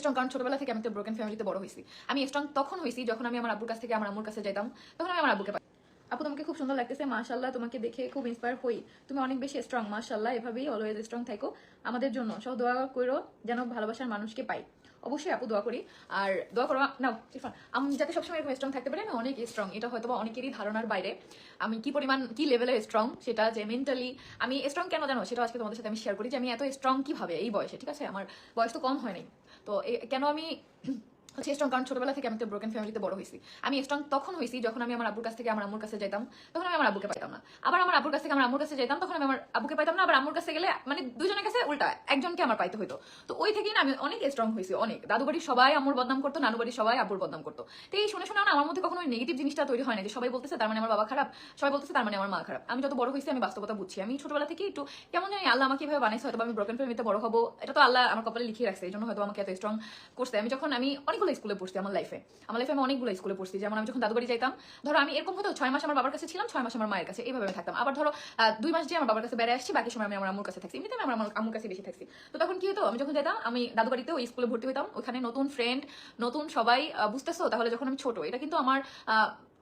Strong কারণ ছোটবেলা থেকে আমি একটা ব্রোকেন ফ্যামিলিতে বড় হয়েছি। আমি স্ট্রং তখন হয়েছি যখন আমি আমার আব্বুর কাছ থেকে আমার আম্মুর কাছে যেতাম তখন আমি আমার আব্বুকে আপু তোমাকে খুব সুন্দর লাগতেছে মাশাল্লাহ তোমাকে দেখে খুব ইন্সপায়ার হই। তুমি অনেক বেশি স্ট্রং মাশাল্লাহ এভাবেই অলওয়েজ স্ট্রং থাকো। আমাদের জন্য সব দোয়া করো যেন ভালোবাসার মানুষকে পাই। অবশ্যই আপু দোয়া করি। আর দোয়া করো নাও, ইরফান, আমি, যাতে সবসময় এরকম স্ট্রং থাকতে পারি, আমি অনেক স্ট্রং এটা হয়তো অনেকেরই ধারণার বাইরে। আমি কি পরিমাণ, কি লেভেলের স্ট্রং সেটা যে মেন্টালি আমি স্ট্রং কেন জানো, সেটা আজকে তোমাদের সাথে আমি শেয়ার করি যে আমি এত স্ট্রং কীভাবে এই বয়সে, ঠিক আছে? আমার বয়স তো কম হয়নি তো এ- কেন আমি হচ্ছে স্ট্রং কারণ ছোটবেলা থেকে আমি একটা ব্রোকেন ফ্যামিলিতে বড় হয়েছি। আমি স্ট্রং তখন হয়েছি যখন আমি আমার আব্বুর কাছ থেকে আমার আম্মুর কাছে যেতাম তখন আমি আমার আব্বুকে পাইতাম না। আবার আমার আব্বুর কাছ থেকে আমার আম্মুর কাছে যেতাম তখন আমি আমার আব্বুকে পাইতাম না, আবার আম্মুর কাছে গেলে মানে দুজনের কাছে উল্টা, একজনকে আমার পাইতে হতো তো ওই থেকেই না আমি অনেক স্ট্রং হয়েছি, অনেক। দাদু বাড়ির সবাই আম্মুর বদনাম করতো নানু বাড়ির সবাই আব্বুর বদনাম করতো। তো এই শুনে শুনে না আমার মধ্যে কখনো নেগেটিভ জিনিসটা তৈরি হয় না যে সবাই বলতেছে তার মানে আমার বাবা খারাপ, সবাই বলতেছে তার মানে আমার মা খারাপ। আমি যত বড় হয়েছি আমি বাস্তবতা বুঝছি। আমি ছোটবেলা থেকে একটু কেমন জানি আল্লাহ আমাকে এভাবে বানাইছে হয়তো আমি ব্রোকেন ফ্যামিলিতে বড় হব, এটা তো আল্লাহ আমার কপালে লিখে রাখছে, এই জন্য হয়তো আমাকে এত স্ট্রং করছে। আমি যখন আমি অনেকগুলো স্কুলে পড়ছি আমার লাইফে আমার লাইফে আমি অনেকগুলো স্কুলে পড়ছি। যেমন আমি যখন দাদু বাড়ি যাইতাম, ধরো আমি এরকম হতো ছয় মাস আমার বাবার কাছে ছিলাম, ছয় মাস আমার মায়ের কাছে, এইভাবে আমি থাকতাম। আবার ধরো দুই মাস যে আমার বাবার কাছে বেড়ে আসছি, বাকি সময় আমি আমার আমার কাছে থাকছি। এমনিতে আমি আমার আম্মুর কাছে বেশি থাকছি। তো তখন কি হতো, আমি যখন যেতাম, আমি দাদু বাড়িতে ওই স্কুলে ভর্তি হইতাম। ওখানে নতুন ফ্রেন্ড নতুন সবাই বুঝতেছো? তাহলে যখন আমি ছোট, এটা কিন্তু আমার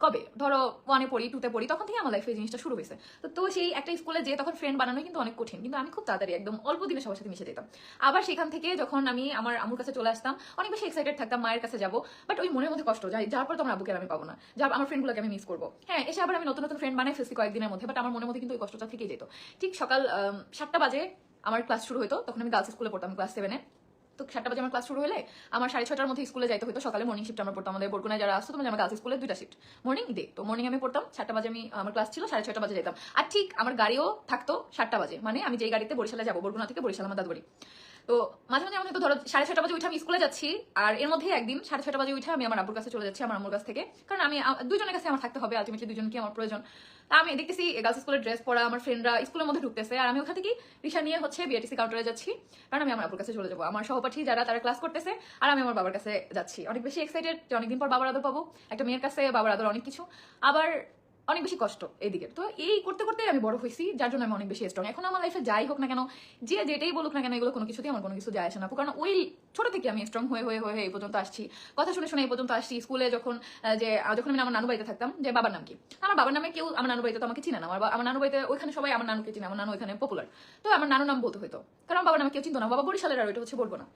কবে? ধরো ওয়ানে পড়ি টুতে পড়ি, তখন থেকে আমার লাইফে এই জিনিসটা শুরু হয়েছে। তো তো সেই একটা স্কুলে যে তখন ফ্রেন্ড বানানো কিন্তু অনেক কঠিন, কিন্তু আমি খুব তাড়াতাড়ি একদম অল্প দিনে সবার সাথে মিশে যেতাম। আবার সেখান থেকে যখন আমি আমার আম্মুর কাছে চলে আসতাম, অনেক বেশি এক্সাইটেড থাকতাম মায়ের কাছে যাব বাট ওই মনের মধ্যে কষ্ট যায় যার পর তো আমার আব্বুকে আর আমি পাবো না, যার, আমার ফ্রেন্ডগুলোকে আমি মিস করব। হ্যাঁ এসে আবার আমি নতুন নতুন ফ্রেন্ড বানাই ফেসি কয়েকদিনের মধ্যে বাট আমার মনের মধ্যে কিন্তু ওই কষ্টটা থেকেই যেত। ঠিক সকাল সাতটা বাজে আমার ক্লাস শুরু হতো তখন আমি গার্লস স্কুলে পড়তাম ক্লাস সেভেনে তো সাতটা বাজে আমার ক্লাস শুরু হলে আমার সাড়ে ছটার মধ্যে স্কুলে যাইতে হতো সকালে মর্নিং শিফট আমরা পড়তাম। আমাদের বরগুনায় যারা আসতো, তোমার আমার গার্লস স্কুলে দুইটা শিফট মর্নিং ডে তো মর্নিং আমি পড়তাম, সাতটা বাজে আমি, আমার ক্লাস ছিল, সাড়ে ছটা বাজে যেতাম আর ঠিক আমার গাড়িও থাকতো সাতটা বাজে। মানে আমি যেই গাড়িতে বরিশালে যাব, বরগুনা থেকে বরিশাল আমার দাদুবাড়ি। তো মাঝে মাঝে আমি তো ধরো সাড়ে ছটা বাজে উঠে আমি স্কুলে যাচ্ছি, আর এর মধ্যে একদিন সাড়ে ছটা বাজে উঠে আমি আমার আব্বুর কাছে চলে যাচ্ছি, আমার আম্মুর কাছ থেকে। কারণ আমি দুজনের কাছে আমার থাকতে হবে আলটিমেটলি দুজনকে আমার প্রয়োজন। তা আমি দেখতেছি গার্লস স্কুলের ড্রেস পরা আমার ফ্রেন্ডরা স্কুলের মধ্যে ঢুকতেছে, আর আমি ওখান থেকে রিক্সা নিয়ে হচ্ছে বিআরটিসি কাউন্টারে যাচ্ছি, কারণ আমি আমার আব্বুর কাছে চলে যাব। আমার সহপাঠী যারা, তারা ক্লাস করতেছে, আর আমি আমার বাবার কাছে যাচ্ছি। অনেক বেশি এক্সাইটেড যে অনেকদিন পর বাবার আদর পাবো, একটা মেয়ের কাছে বাবার আদর অনেক কিছু। আবার অনেক বেশি কষ্ট এইদিকে তো এই করতে করতে আমি বড় হয়েছি, যার জন্য আমি অনেক বেশি স্ট্রং এখন আমার লাইফে যাই হোক না কেন, যে যেটাই বলুক না কেন, এগুলো কোনো কিছুতেই আমার কোনো কিছু যায় আসে না। কারণ ওই ছোট থেকে আমি স্ট্রং হয়ে হয়ে হয়ে এই পর্যন্ত আসছি। কথা শুনে শুনে এই পর্যন্ত আসছি। স্কুলে যখন যে যখন আমি আমার নানু বাড়িতে থাকতাম, যে বাবার নাম কি? আমার বাবার নামে কেউ আমার নানু বাড়িতে তো আমাকে চিনে না। আমার আমার নানু বাড়িতে ওইখানে সবাই আমার নানুকে চিনে, আমার নানু ওইখানে পপুলার তো আমার নানু নাম বলতে হতো কারণ বাবার নামে কেউ চিনতো না। বাবা বরিশালের আর ওইটা হচ্ছে বলব না।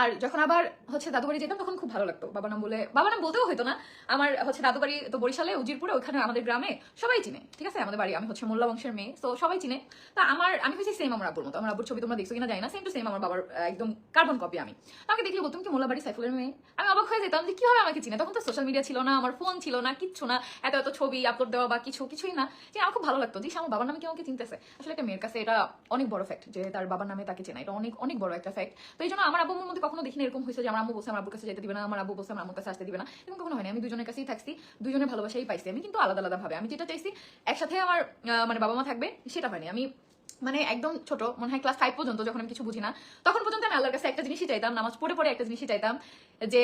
আর যখন আবার হচ্ছে দাদু বাড়ি যেতাম, তখন খুব ভালো লাগতো। বাবা নাম বলে বাবা নাম বলতেও হতো না। আমার হচ্ছে দাদু বাড়ি তো বরিশালে, উজিরপুরে ওখানে আমাদের গ্রামে সবাই চিনে, ঠিক আছে? আমাদের বাড়ি, আমি হচ্ছে মোল্লা বংশের মেয়ে, তো সবাই চিনে। তা আমার, আমি হচ্ছে সেম আমার আব্বুর মতো। আমার আব্বুর ছবি তোমরা দেখছ কিনা জানি না সেম টু সেম আমার বাবার একদম কার্বন কপি আমি। আমাকে দেখলে বলতাম কি মোল্লা বাড়ি সাইফুলের মেয়ে? আমি অবাক হয়ে যেতাম যে কীভাবে আমাকে চিনে? তখন তো সোশ্যাল মিডিয়া ছিল না, আমার ফোন ছিল না, কিচ্ছু না, এত এত ছবি আপলোড দেওয়া বা কিছু, কিছুই না। যে আমার খুব ভালো লাগতো যে আমার বাবার নামে কেউ আমাকে চিনতেছে? আসলে একটা মেয়ের কাছে এটা অনেক বড় ফ্যাক্ট যে তার বাবার নামে তাকে চেনা। এটা অনেক অনেক বড় একটা ফ্যাক্ট তো এই জন্য আমার আব্বুর মধ্যে কখনো দেখিনি এরকম হয়েছে যে আমার আম্মু বলছে, আমার আব্বুর কাছে যেতে দিবে না, আমার আব্বু বলছে, আমার আম্মুর কাছে আসতে দিবে না। এরকম কখনো হয়নি। আমি দুজনের কাছেই থাকছি, দুজনের ভালোবাসাই পাইছি। আমি কিন্তু আলাদা আলাদা ভাবে। আমি যেটা চাইছি, একসাথে আমার মানে বাবা মা থাকবে, সেটা হয়নি। আমি মানে একদম ছোট, মনে হয় ক্লাস ফাইভ পর্যন্ত যখন আমি কিছু বুঝি না, তখন পর্যন্ত আমি আল্লাহর কাছে একটা জিনিসই চাইতাম, নামাজ পড়ে পড়ে একটা জিনিসই চাইতাম, যে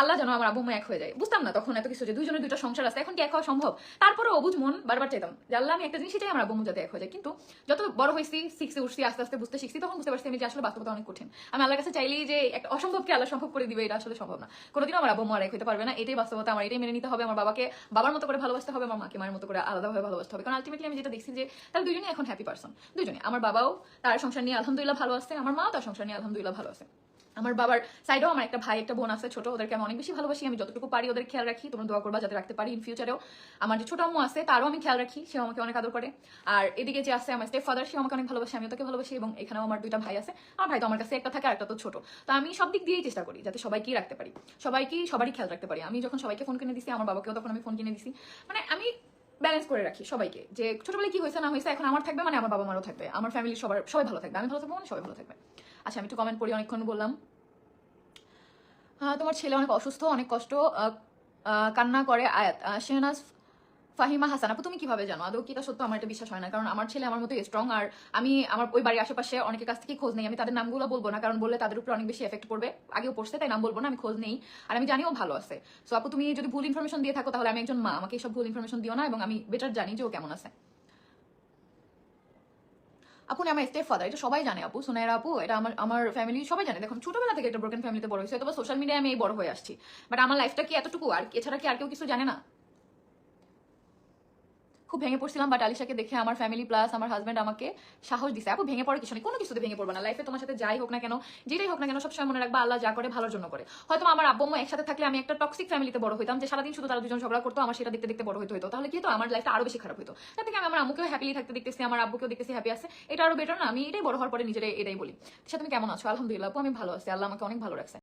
আল্লাহ যেন আমার আব্বু এক হয়ে যায়। বুঝতাম না তখন এত কিছু যে দুজনের দুটো সংসার আছে, এখন কি এক হওয়া সম্ভব? তারপরে অবুজ মন বারবার চাইতাম যে আল্লাহ আমি একটা জিনিসই চাই আমার আব্বু যাতে এক হয়ে যায়। কিন্তু যত বড় হয়েছি, শিখছি, উঠছি, আস্তে আস্তে বুঝতে শিখছি, তখন বুঝতে পারছি আমি যে আসলে বাস্তবতা অনেক কঠিন। আমি আল্লাহর কাছে চাইলেই যে একটা অসম্ভবকে আল্লাহ সম্ভব করে দিবে, এটা আসলে সম্ভব না। কোনোদিনও আমার আব্বু মা এক হতে পারবে না, এটাই বাস্তবতা, আমার এটাই মেনে নিতে হবে, আমার বাবাকে বাবার মতো করে ভালোবাসতে হবে, আমার মাকে মায়ের মতো করে আলাদাভাবে ভালোবাসতে হবে। কারণ আলটিমেটলি আমি যেটা দেখছি যে তারা দুজনেই এখন হ্যাপি পার্সন দুজনে আমার বাবাও তার সংসার নিয়ে আলহামদুলিল্লাহ ভালো আছে, আমার মাও তার সংসার নিয়ে আলহামদুলিল্লাহ ভালো আছে। আমার বাবার সাইডেও আমার একটা ভাই, একটা বোন আছে ছোট, ওদেরকে আমি অনেক বেশি ভালোবাসি, আমি যতটুকু পারি ওদের খেয়াল রাখি, তোমরা দোয়া করবা যাতে রাখতে পারি ইন ফিউচারেও আমার যে ছোট আম্মু আছে, তারও আমি খেয়াল রাখি, সেও আমাকে অনেক আদর করে। আর এদিকে যে আছে, আমার স্টেপ ফাদার সে আমাকে অনেক ভালোবাসে আমি তাকে ভালোবাসি, এবং এখানেও আমার দুইটা ভাই আছে। আমার ভাই তো আমার কাছে একটা থাকে আর একটা তো ছোট। তো আমি সব দিক দিয়েই চেষ্টা করি, যাতে সবাইকেই রাখতে পারি। সবাইকেই সবারই খেয়াল রাখতে পারি। আমি যখন সবাইকে ফোন কিনে দিছি, আমার বাবাকেও তখন আমি ফোন কিনে দিছি। মানে আমি ব্যালেন্স করে রাখি সবাইকে, যে ছোটবেলায় কি হয়েছে, না হয়েছে, এখন আমার থাকবে মানে আমার বাবা মারও থাকবে। আমার ফ্যামিলি সবার, সবাই ভালো থাকবে। আমি ভালো থাকব মানে সবাই ভালো থাকবে। আচ্ছা আমি একটু কমেন্ট পড়ি, অনেকক্ষণ বললাম। তোমার ছেলে অনেক অসুস্থ, অনেক কষ্ট কান্না করে, আয়াত। শেহনাজ ফাহিমা হাসান, আপু তুমি কীভাবে জানো? আদৌ কি এটা সত্য? আমার এটা বিশ্বাস হয় না, কারণ আমার ছেলে আমার মতো স্ট্রং আর আমি আমার ওই বাড়ির আশেপাশে অনেকের কাছ থেকে খোঁজ নেই। আমি তাদের নামগুলো বলব না, কারণ বললে তাদের উপর অনেক বেশি এফেক্ট পড়বে। আগেও পড়ছে, তাই নাম বলব না, আমি খোঁজ নেই। আর আমি জানিও ভালো আছে। সো আপু, তুমি যদি ভুল ইনফরমেশন দিয়ে থাকো, তাহলে আমি একজন মা, আমাকে সব ভুল ইনফরমেশন দিও না, এবং আমি বেটার জানি যে ও কেমন আছে। আপু আমার স্টেপ ফাদার এটা সবাই জানে আপু, সোনাইরা আপু, এটা আমার আমার ফ্যামিলি সবাই জানে। দেখুন, ছোটবেলা থেকে একটা ব্রোকেন ফ্যামিলিতে বড় হয়েছে অথবা সোশ্যাল মিডিয়ায় আমি বড় হয়ে আসছি। বাট আমার লাইফটা কি এতটুকু? আর এছাড়া কি আর কেউ কিছু জানে না? খুব ভেঙে পড়ছিলাম বাট আলিশাকে দেখে আমার ফ্যামিলি প্লাস আমার হাজব্যান্ড আমাকে সাহস দিছে, আপু, ভেঙে পড়ার কিছু নেই, কোনো কিছুতে ভেঙে পড়বে না লাইফে তোমার সাথে যাই হোক না কেন, যেটাই হোক না কেন, সবসময় মনে রাখবা, আল্লাহ যা করে ভালোর জন্য করে। হয়তো আমার আব্বু একসাথে থাকলে আমি একটা টক্সিক ফ্যামিলিতে বড় হইতাম, যে সারাদিন শুধু তারা দুজন ঝগড়া করতো, আমার সেটা দেখতে দেখতে বড় হইতে হতো তাহলে কি আমার লাইফটা আরও বেশি খারাপ হতো তার থেকে আমি আমার আম্মুকেও হ্যাপিলি থাকতে দেখতেছি, আমার আব্বুকেও দেখতেছি হ্যাপি আছে। এটা আরও বেটার না, আমি এটাই বড় হওয়ার পরে নিজের এটাই বলি। সে তুমি কেমন আছো? আলহামদুলিল্লাহ, আপু, আমি ভালো আছি। আল্লাহ আমাকে অনেক ভালো রাখছে।